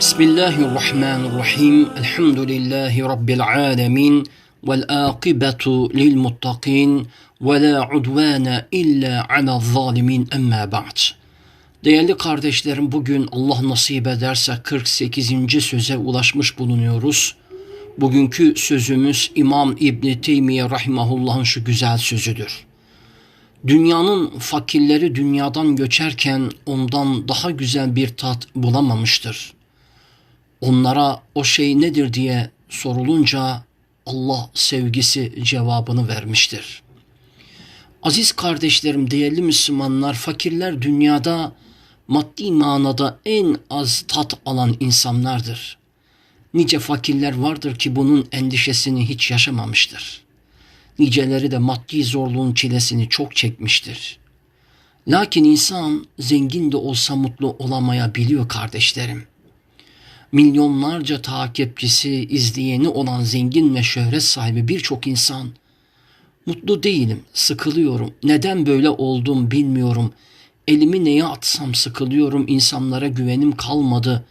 Bismillahirrahmanirrahim. Elhamdülillahi Rabbil alemin. Vel akibetu lil muttakin. Ve la udvane illa ala zalimin emma ba'd. Değerli kardeşlerim bugün Allah nasip ederse 48. söze ulaşmış bulunuyoruz. Bugünkü sözümüz İmam İbn Teymiye rahimahullah'ın şu güzel sözüdür. Dünyanın fakirleri dünyadan göçerken ondan daha güzel bir tat bulamamıştır. Onlara o şey nedir diye sorulunca Allah sevgisi cevabını vermiştir. Aziz kardeşlerim, değerli Müslümanlar, fakirler dünyada maddi manada en az tat alan insanlardır. Nice fakirler vardır ki bunun endişesini hiç yaşamamıştır. Niceleri de maddi zorluğun çilesini çok çekmiştir. Lakin insan zengin de olsa mutlu olamayabiliyor kardeşlerim. Milyonlarca takipçisi, izleyeni olan zengin ve şöhret sahibi birçok insan mutlu değilim, sıkılıyorum. Neden böyle oldum bilmiyorum. Elimi neye atsam sıkılıyorum, insanlara güvenim kalmadı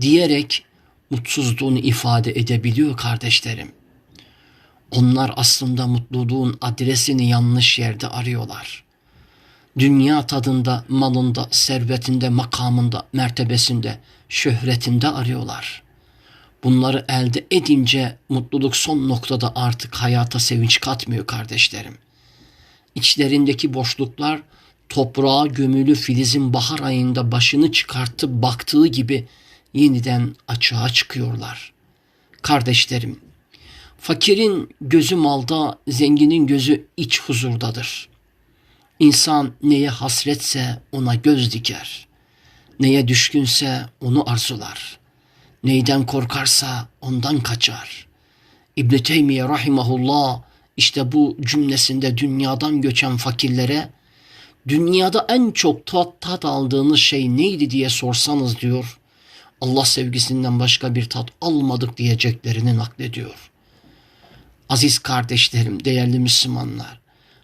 diyerek mutsuzluğunu ifade edebiliyor kardeşlerim. Onlar aslında mutluluğun adresini yanlış yerde arıyorlar. Dünya tadında, malında, servetinde, makamında, mertebesinde, şöhretinde arıyorlar. Bunları elde edince mutluluk son noktada artık hayata sevinç katmıyor kardeşlerim. İçlerindeki boşluklar toprağa gömülü filizin bahar ayında başını çıkartıp baktığı gibi yeniden açığa çıkıyorlar. Kardeşlerim, fakirin gözü malda, zenginin gözü iç huzurdadır. İnsan neye hasretse ona göz diker. Neye düşkünse onu arzular. Neyden korkarsa ondan kaçar. İbn Teymiye rahimahullah işte bu cümlesinde dünyadan göçen fakirlere dünyada en çok tat, tat aldığınız şey neydi diye sorsanız diyor. Allah sevgisinden başka bir tat almadık diyeceklerini naklediyor. Aziz kardeşlerim, değerli Müslümanlar,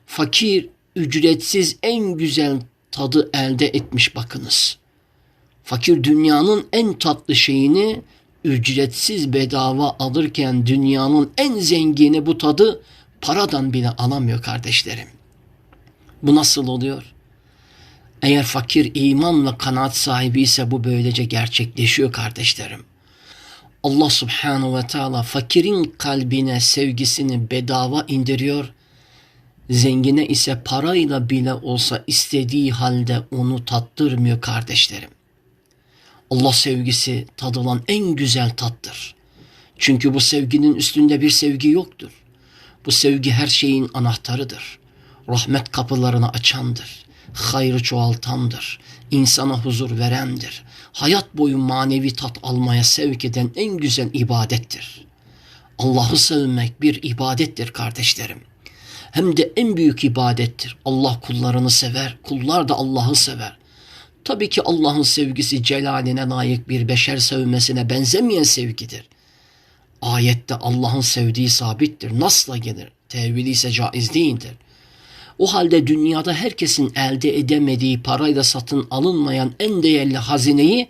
fakir ücretsiz en güzel tadı elde etmiş bakınız. Fakir dünyanın en tatlı şeyini ücretsiz bedava alırken dünyanın en zengini bu tadı paradan bile alamıyor kardeşlerim. Bu nasıl oluyor? Eğer fakir iman ve kanaat sahibi ise bu böylece gerçekleşiyor kardeşlerim. Allah subhanahu ve teala fakirin kalbine sevgisini bedava indiriyor. Zengine ise parayla bile olsa istediği halde onu tattırmıyor kardeşlerim. Allah sevgisi tadılan en güzel tattır. Çünkü bu sevginin üstünde bir sevgi yoktur. Bu sevgi her şeyin anahtarıdır. Rahmet kapılarını açandır. Hayrı çoğaltandır. İnsana huzur verendir. Hayat boyu manevi tat almaya sevk eden en güzel ibadettir. Allah'ı sevmek bir ibadettir kardeşlerim. Hem de en büyük ibadettir. Allah kullarını sever, kullar da Allah'ı sever. Tabii ki Allah'ın sevgisi celaline layık bir beşer sevmesine benzemeyen sevgidir. Ayette Allah'ın sevdiği sabittir. Nasla gelir. Tevili ise caiz değildir. O halde dünyada herkesin elde edemediği parayla satın alınmayan en değerli hazineyi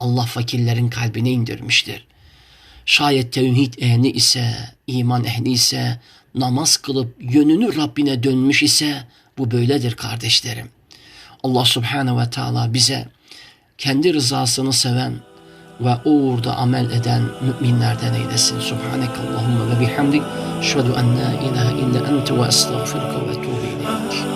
Allah fakirlerin kalbine indirmiştir. Şayet tevhid ehli ise, iman ehli ise, namaz kılıp yönünü Rabbine dönmüş ise bu böyledir kardeşlerim. Allah subhanehu ve teala bize kendi rızasını seven ve o uğurda amel eden müminlerden eylesin. Subhaneke Allahümme ve bihamdik. Şvedu en la ilahe illa ente ve estağfiruka ve tuğbi ileyk.